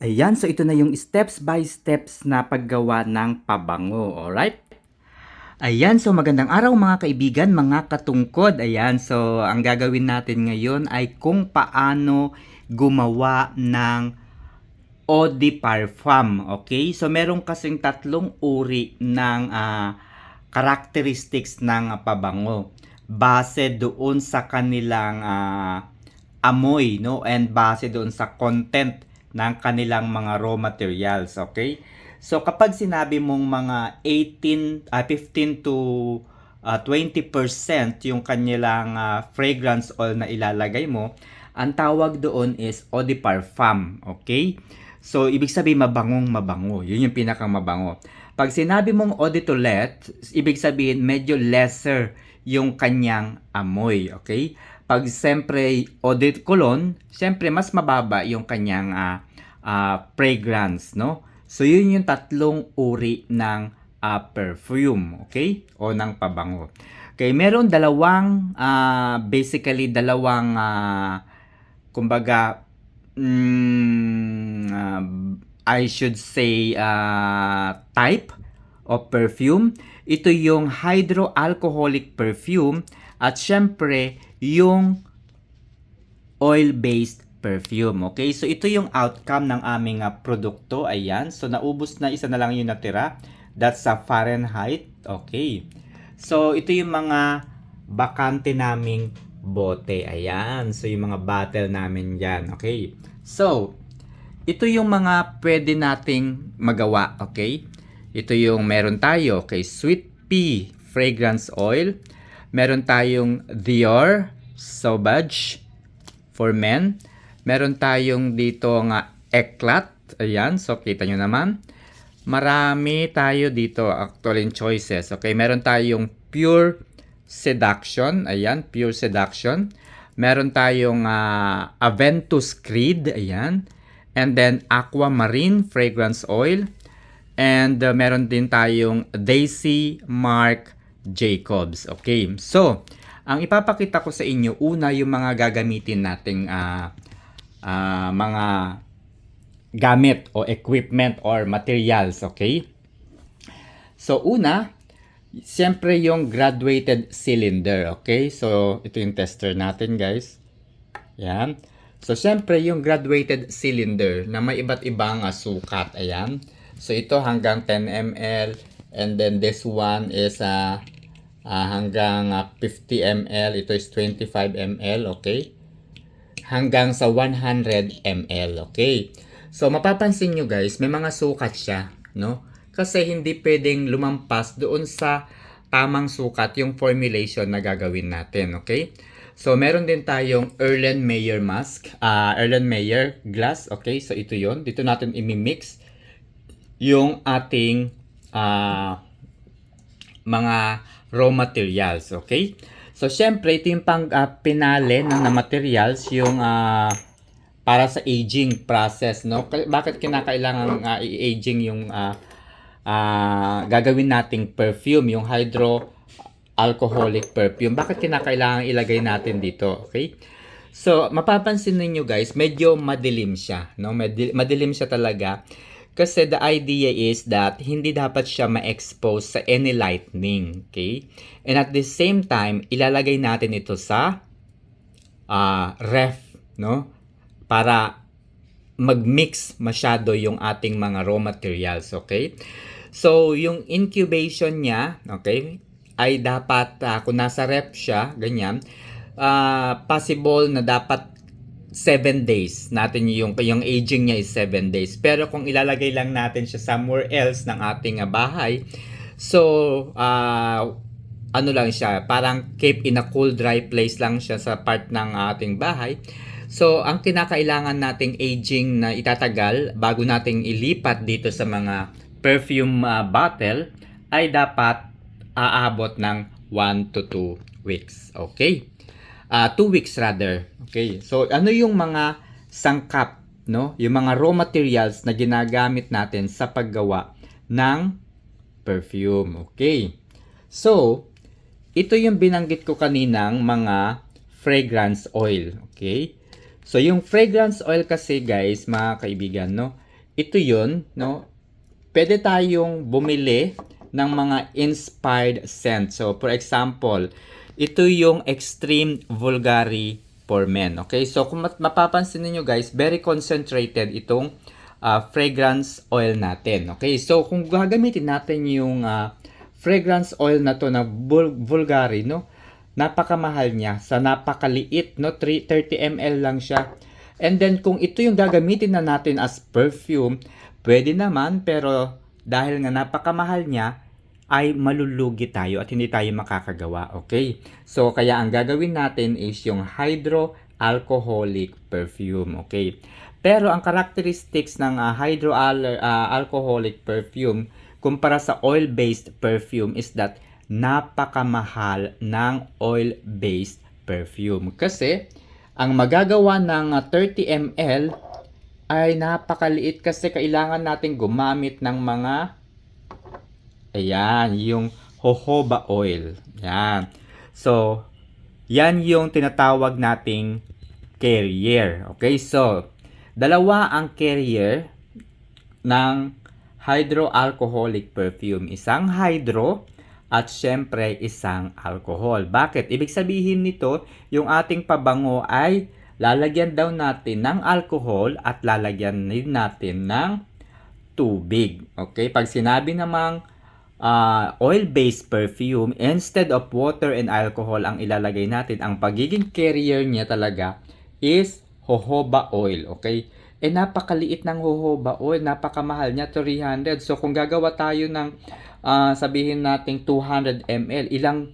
Ayan, so ito na yung steps by steps na paggawa ng pabango, alright? Ayan, so magandang araw mga kaibigan, mga katungkod. Ayan, so ang gagawin natin ngayon ay kung paano gumawa ng eau de parfum, okay? So meron kasing tatlong uri ng ah, characteristics ng ah, pabango base doon sa kanilang ah, amoy, no? And base doon sa content ng kanilang mga raw materials, okay? So kapag sinabi mong mga 18 ah, 15 to ah, 20% yung kanilang ah, fragrance oil na ilalagay mo, ang tawag doon is eau de parfum, okay? So ibig sabihin mabangong mabango. Yun yung pinakang mabango. Pag sinabi mong eau de toilette, ibig sabihin medyo lesser yung kanyang amoy, okay? Pag siyempre de cologne, siyempre mas mababa yung kanyang ah, ah, fragrance, no? So yun yung tatlong uri ng ah, perfume, okay? O ng pabango. Okay, meron dalawang ah, basically dalawang ah, kumbaga mm, ah, I should say ah, type of perfume. Ito yung hydroalcoholic perfume at syempre yung oil-based perfume. Okay? So, ito yung outcome ng aming ah, produkto. Ayan. So, naubos na isa na lang yung natira. That's sa Fahrenheit. Okay. So, ito yung mga bakante naming bote. Ayan. So, yung mga bottle namin dyan. Okay. So, ito yung mga pwede nating magawa. Okay. Ito yung meron tayo. Okay. Sweet pea fragrance oil. Meron tayong Dior Sauvage for men. Meron tayong dito nga Eclat. Ayan, so kita nyo naman. Marami tayo dito actually in choices. Okay, meron tayong Pure Seduction. Ayan, Pure Seduction. Meron tayong ah, Aventus Creed. Ayan. And then Aquamarine Fragrance Oil. And uh, meron din tayong Daisy Mark Jacobs. Okay, so ang ipapakita ko sa inyo, una yung mga gagamitin nating ah, ah, mga gamit o equipment or materials, okay? So una, siyempre yung graduated cylinder, okay? So ito yung tester natin, guys. Yan. So siyempre yung graduated cylinder na may iba't ibang ah, sukat, ayan. So ito hanggang 10 ml and then this one is ah, ah, hanggang ah, 50 ml, ito is 25 ml, okay? hanggang sa 100 ml, okay? So, mapapansin nyo guys, may mga sukat siya, no? Kasi hindi pwedeng lumampas doon sa tamang sukat yung formulation na gagawin natin, okay? So, meron din tayong Erlenmeyer mask, ah Erlenmeyer glass, okay? So, ito yon Dito natin imimix yung ating ah mga raw materials, okay? So, syempre, ito yung pang ah, pinale ng na materials, yung ah, para sa aging process, no? Bakit kinakailangan ah, i-aging yung ah, ah, gagawin nating perfume, yung hydro alcoholic perfume. Bakit kinakailangan ilagay natin dito, okay? So, mapapansin ninyo guys, medyo madilim siya, no? Madi- Madilim siya talaga. Kasi the idea is that hindi dapat siya ma-expose sa any lightning, okay? And at the same time, ilalagay natin ito sa ah, ref, no? Para mag-mix masyado yung ating mga raw materials, okay? So, yung incubation niya, okay, ay dapat, ah, kung nasa ref siya, ganyan, ah, possible na dapat 7 days natin yung yung aging niya is 7 days. Pero kung ilalagay lang natin siya somewhere else ng ating ah, bahay, so ah ano lang siya, parang keep in a cool dry place lang siya sa part ng ating bahay. So, ang kinakailangan nating aging na itatagal bago nating ilipat dito sa mga perfume ah, bottle ay dapat aabot ng 1 to 2 weeks. Okay? Ah, 2 weeks rather. Okay. So, ano yung mga sangkap, no? Yung mga raw materials na ginagamit natin sa paggawa ng perfume. Okay. So, ito yung binanggit ko kaninang mga fragrance oil. Okay? So, yung fragrance oil kasi guys, mga kaibigan, no? ito yun, no? Pwede tayong bumili ng mga inspired scent. So, for example, ito yung Extreme Vulgari for Men. Okay? So, kung mapapansin niyo guys, very concentrated itong ah, fragrance oil natin. Okay? So, kung gagamitin natin yung ah, fragrance oil na to na Vul- Vulgari, no? Napakamahal niya. Sa napakaliit, no? 3, 30 ml lang siya. And then, kung ito yung gagamitin na natin as perfume, pwede naman, pero dahil nga napakamahal niya, ay malulugi tayo at hindi tayo makakagawa. Okay? So, kaya ang gagawin natin is yung hydroalcoholic perfume. Okay? Pero ang characteristics ng ah, hydroalcoholic perfume kumpara sa oil-based perfume is that napakamahal ng oil-based perfume. Kasi, ang magagawa ng ah, 30 ml ay napakaliit kasi kailangan natin gumamit ng mga Ayan, yung jojoba oil. Yan. So, yan yung tinatawag nating carrier. Okay, so, dalawa ang carrier ng hydroalcoholic perfume. Isang hydro at syempre isang alcohol. Bakit? Ibig sabihin nito, yung ating pabango ay lalagyan daw natin ng alcohol at lalagyan din natin ng tubig. Okay? Pag sinabi namang ah, oil-based perfume, instead of water and alcohol ang ilalagay natin, ang pagiging carrier niya talaga is jojoba oil. Okay? Eh, napakaliit ng jojoba oil. Napakamahal niya, 300. So, kung gagawa tayo ng, ah, sabihin natin 200 ml, ilang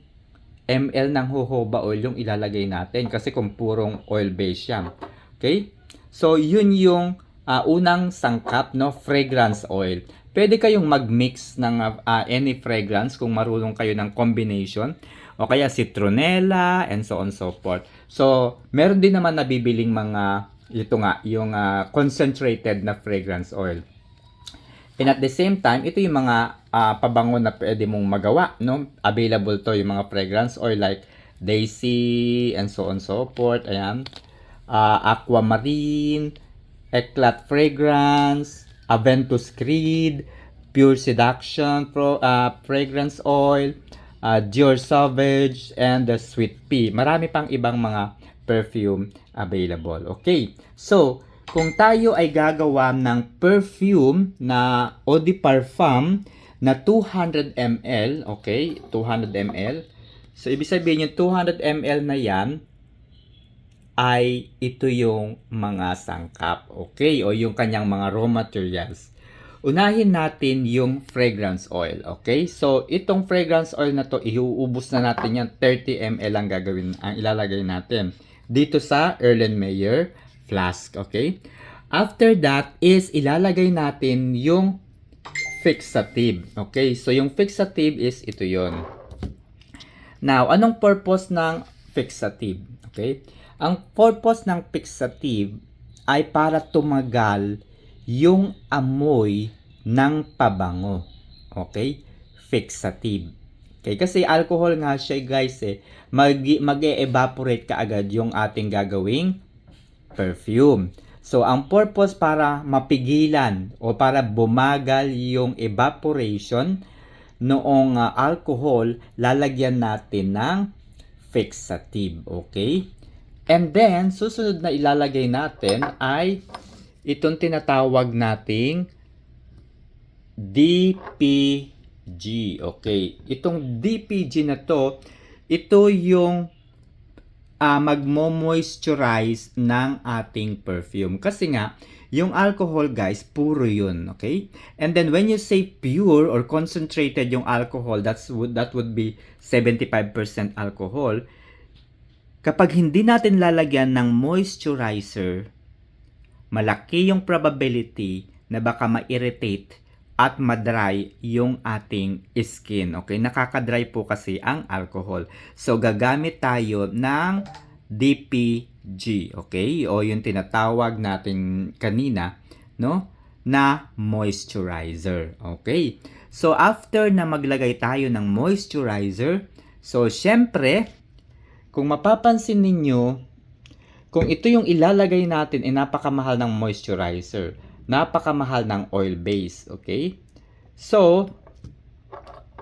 ml ng jojoba oil yung ilalagay natin kasi kung purong oil-based yan. Okay? So, yun yung ah, unang sangkap, no? Fragrance oil. Pwede kayong mag-mix ng ah, any fragrance kung marunong kayo ng combination. O kaya citronella and so on so forth. So, meron din naman nabibiling mga, ito nga, yung ah, concentrated na fragrance oil. And at the same time, ito yung mga ah, pabango na pwede mong magawa, no? Available to yung mga fragrance oil like Daisy and so on so forth. Ayan. Ah, aquamarine, Eclat Fragrance, Aventus Creed, Pure Seduction Pro, ah, Fragrance Oil, ah, Dior Sauvage, and the Sweet Pea. Marami pang ibang mga perfume available. Okay. So, kung tayo ay gagawa ng perfume na eau de parfum na 200 ml, okay, 200 ml. So, ibig sabihin yung 200 ml na yan ay ito yung mga sangkap, okay, o yung kanyang mga raw materials. Unahin natin yung fragrance oil, okay? So, itong fragrance oil na to, iuubos na natin yan, 30 ml ang gagawin, ang ilalagay natin dito sa Erlenmeyer flask, okay? After that is ilalagay natin yung fixative, okay? So, yung fixative is ito yon. Now, anong purpose ng fixative? Okay? Ang purpose ng fixative ay para tumagal yung amoy ng pabango. Okay? Fixative. Okay? Kasi alcohol nga siya guys eh. Mag, mag-evaporate kaagad yung ating gagawing perfume. So, ang purpose para mapigilan o para bumagal yung evaporation noong ah, alcohol, lalagyan natin ng fixative. Okay? And then, susunod na ilalagay natin ay itong tinatawag nating DPG. Okay. Itong DPG na to, ito yung ah magmo-moisturize ng ating perfume. Kasi nga, yung alcohol guys, puro yun, okay? And then when you say pure or concentrated yung alcohol, that's that would be 75% alcohol. Kapag hindi natin lalagyan ng moisturizer, malaki yung probability na baka ma-irritate at madry yung ating skin. Okay? Nakaka-dry po kasi ang alcohol. So, gagamit tayo ng DPG. Okay? O yung tinatawag natin kanina, no? Na moisturizer. Okay? So, after na maglagay tayo ng moisturizer, so, syempre, kung mapapansin ninyo, kung ito yung ilalagay natin, eh napakamahal ng moisturizer. napakamahal ng oil base. Okay? So,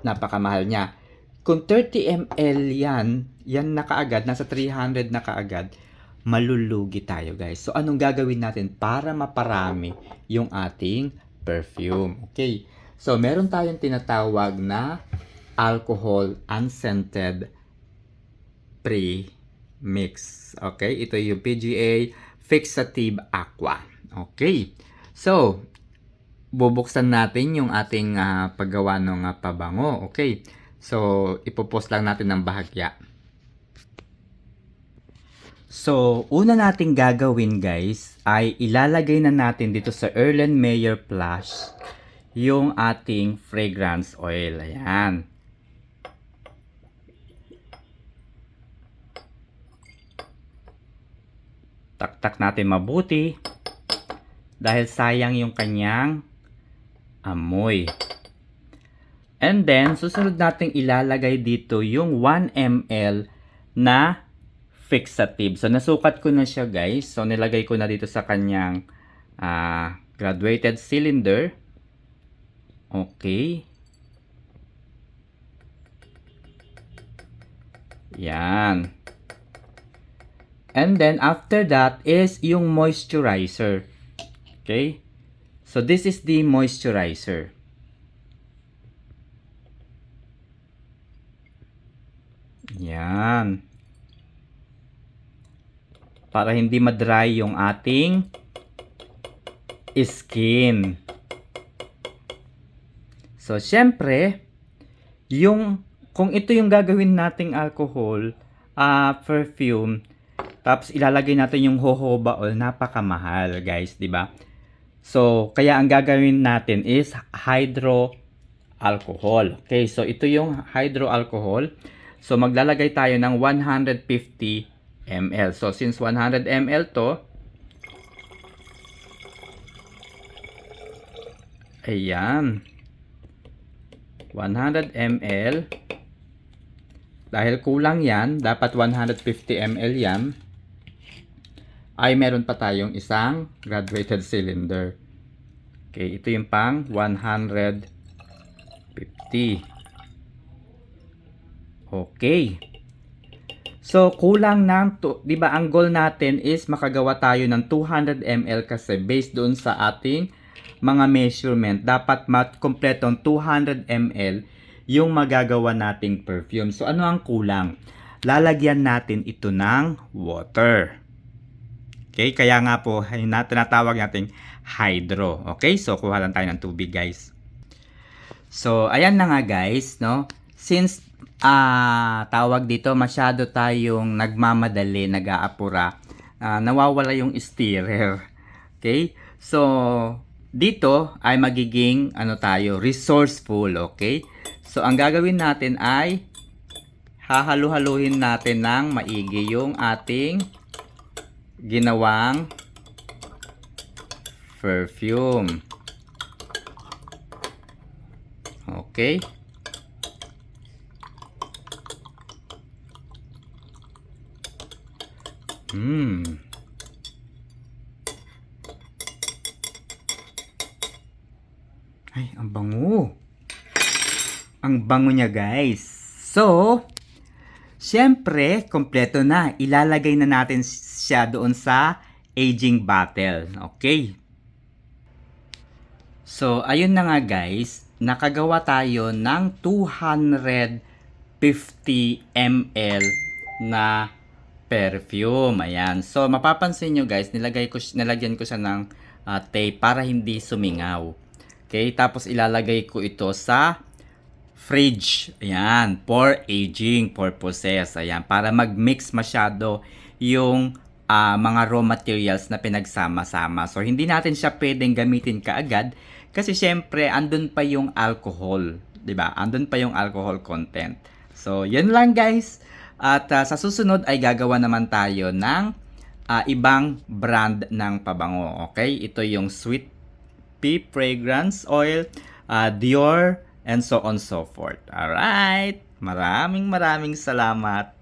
napakamahal niya. Kung 30 ml yan, yan na kaagad, nasa 300 na kaagad, malulugi tayo guys. So, anong gagawin natin para maparami yung ating perfume? Okay. So, meron tayong tinatawag na alcohol unscented pre-mix. Okay? Ito yung PGA Fixative Aqua. Okay. So, bubuksan natin yung ating ah, paggawa ng ah, pabango. Okay. So, ipopost lang natin ng bahagya. So, una nating gagawin guys ay ilalagay na natin dito sa Erlen Meyer Plus yung ating fragrance oil. Ayan. Taktak natin mabuti dahil sayang yung kanyang amoy. And then, susunod nating ilalagay dito yung 1 ml na fixative. So, nasukat ko na siya guys. So, nilagay ko na dito sa kanyang ah, graduated cylinder. Okay. Yan. And then, after that is yung moisturizer. Okay? So, this is the moisturizer. Yan. Para hindi madry yung ating skin. So, syempre, yung, kung ito yung gagawin nating alcohol, ah perfume, tapos ilalagay natin yung jojoba oil, napakamahal, guys, di ba? So, kaya ang gagawin natin is hydro alcohol. Okay, so ito yung hydro alcohol. So, maglalagay tayo ng 150 ml. So, since 100 ml to, ayan, 100 ml, dahil kulang yan, dapat 150 ml yan, ay meron pa tayong isang graduated cylinder. Okay, ito yung pang 150. Okay. So, kulang ng, to, di ba, ang goal natin is makagawa tayo ng 200 ml kasi based doon sa ating mga measurement. Dapat mat-kompleto ang 200 ml yung magagawa nating perfume. So, ano ang kulang? Lalagyan natin ito ng water. Okay, kaya nga po, na, tinatawag nating hydro. Okay, so kuha lang tayo ng tubig guys. So, ayan na nga guys, no? Since ah tawag dito, masyado tayong nagmamadali, nag-aapura, ah, nawawala yung stirrer. Okay? So, dito ay magiging ano tayo, resourceful, okay? So, ang gagawin natin ay hahalu-haluhin natin ng maigi yung ating ginawang perfume. Okay. Hmm. Ay, ang bango. Ang bango niya, guys. So, Siyempre, kompleto na. Ilalagay na natin siya doon sa aging bottle. Okay? So, ayun na nga guys. Nakagawa tayo ng 250 ml na perfume. Ayan. So, mapapansin nyo guys, nilagay ko, nilagyan ko siya ng ah, tape para hindi sumingaw. Okay? Tapos, ilalagay ko ito sa fridge. Ayan, for aging purposes. Ayan, para mag-mix masyado yung ah, mga raw materials na pinagsama-sama. So, hindi natin siya pwedeng gamitin kaagad kasi syempre, andun pa yung alcohol. ba Andun pa yung alcohol content. So, yun lang guys. At ah, sa susunod ay gagawa naman tayo ng ah, ibang brand ng pabango. Okay? Ito yung Sweet Pea Fragrance Oil, ah, Dior, and so on so forth. Alright! Maraming maraming salamat.